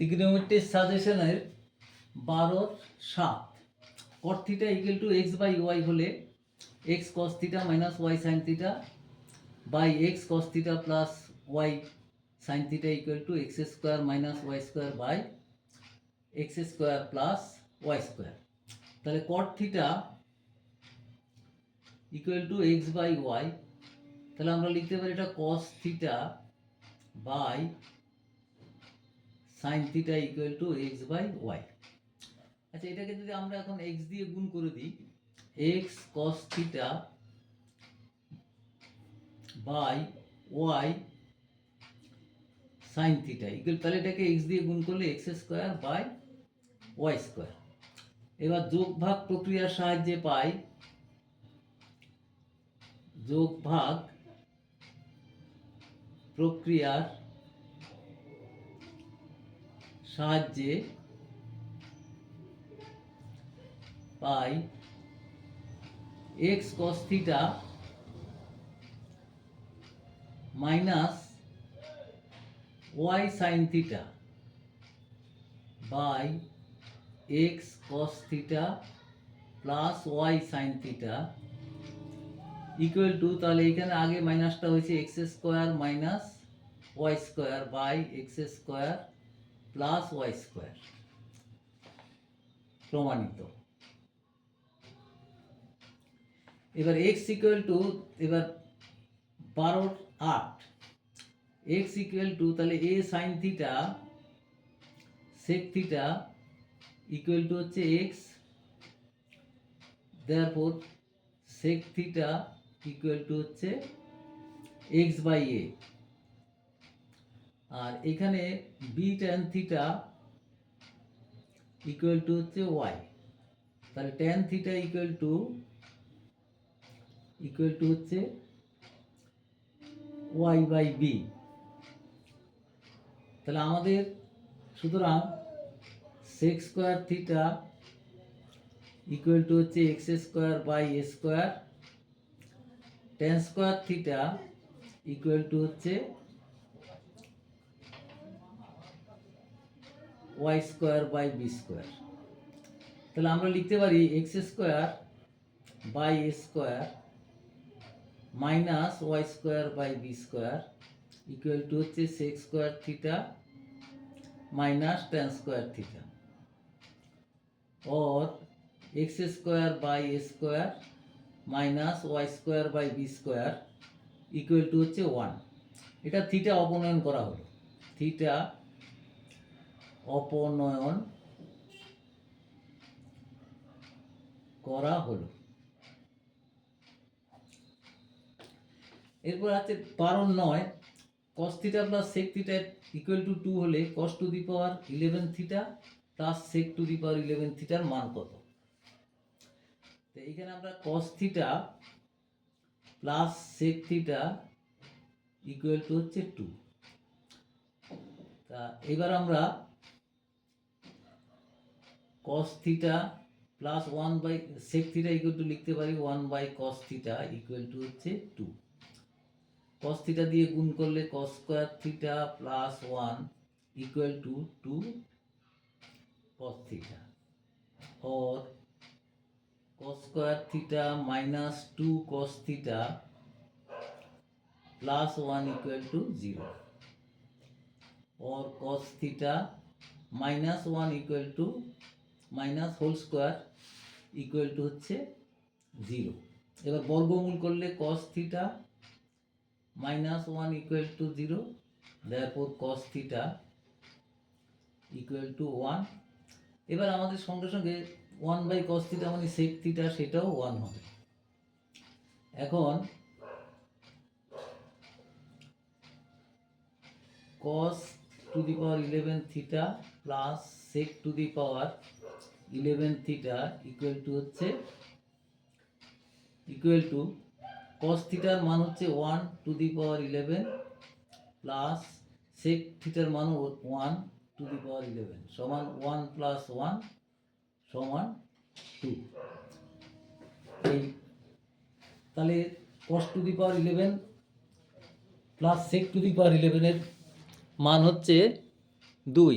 ত্রিগ্নোমেট্রিক সাজেশনের বারো সাত। Cot theta equal to x by y হলে x cos theta minus y sin theta by x cos theta plus y sin theta equal to x square minus y square by x square plus y square তাহলে cot theta equal to x by y তাহলে আমরা লিখতে পারি এটা cos theta by sin theta equal to x by y আচ্ছা এটাকে যদি আমরা এখন এক্স দিয়ে গুণ করে দিই x cos theta by y sin theta equal তাহলে এটাকে এক্স দিয়ে গুণ করলে x square by y square এবার যোগ ভাগ প্রক্রিয়ার সাহায্যে পাই যোগ ভাগ প্রক্রিয়ার সাহায্যে পাই x cos theta minus y sin theta by x cos theta plus y sin theta equal to, তাহলে এখানে আগে মাইনাসটা হয়েছে x square minus y square by x square plus y square. প্রমাণিত। এবার এক্স ইকুয়াল টু এবার বারোর আট। এক্স ইকুয়াল টু তাহলে a sin theta sec theta equal to হচ্ছে x therefore sec theta equal to হচ্ছে এক্স বাই এ আর এখানে b tan theta equal to হচ্ছে ওয়াই তাহলে tan theta equal to equal to হচ্ছে y by b তাহলে আমাদের, সুতরাং sec square theta equal to হচ্ছে x square by a square tan square theta equal to হচ্ছে y square by b square তাহলে আমরা লিখতে পারি x square by a square minus y square by b square equal to হচ্ছে sec square theta minus tan square theta और x square by a square minus y square by b square equal to হচ্ছে one এটা theta অপনয়ন করা হলো theta অপনয়ন করা হলো। এরপর আছে বারো নয় cos theta plus sec theta equal to two হলে cos to the power eleven theta plus sec to the power eleven থিটার মান কত? তো এইখানে আমরা cos theta plus sec theta equal to হচ্ছে টু তা এবার আমরা cos theta plus one by sec theta equal to লিখতে পারি one by cos theta equal to হচ্ছে টু কস থিটা দিয়ে গুণ করলে cos square theta plus one equal to two cos theta or cos square theta minus two cos theta plus one equal to zero or cos theta minus one equal to minus whole square equal to হচ্ছে 0 এবার বর্গমূল করলে cos theta minus 1 equal to 0 therefore cos theta equal to 1 এবার আমাদের সঙ্গে সঙ্গে one by cos theta মানে sec theta সেটাও ওয়ান হবে। এখন cos to the power eleven theta plus sec to the power eleven theta equal to হচ্ছে equal to cos থিটার মান হচ্ছে one to the power eleven plus sec থিটার মান one to the power eleven সমান one plus one সমান two এই, তাহলে cos to the power eleven plus sec to the power ইলেভেনের মান হচ্ছে দুই।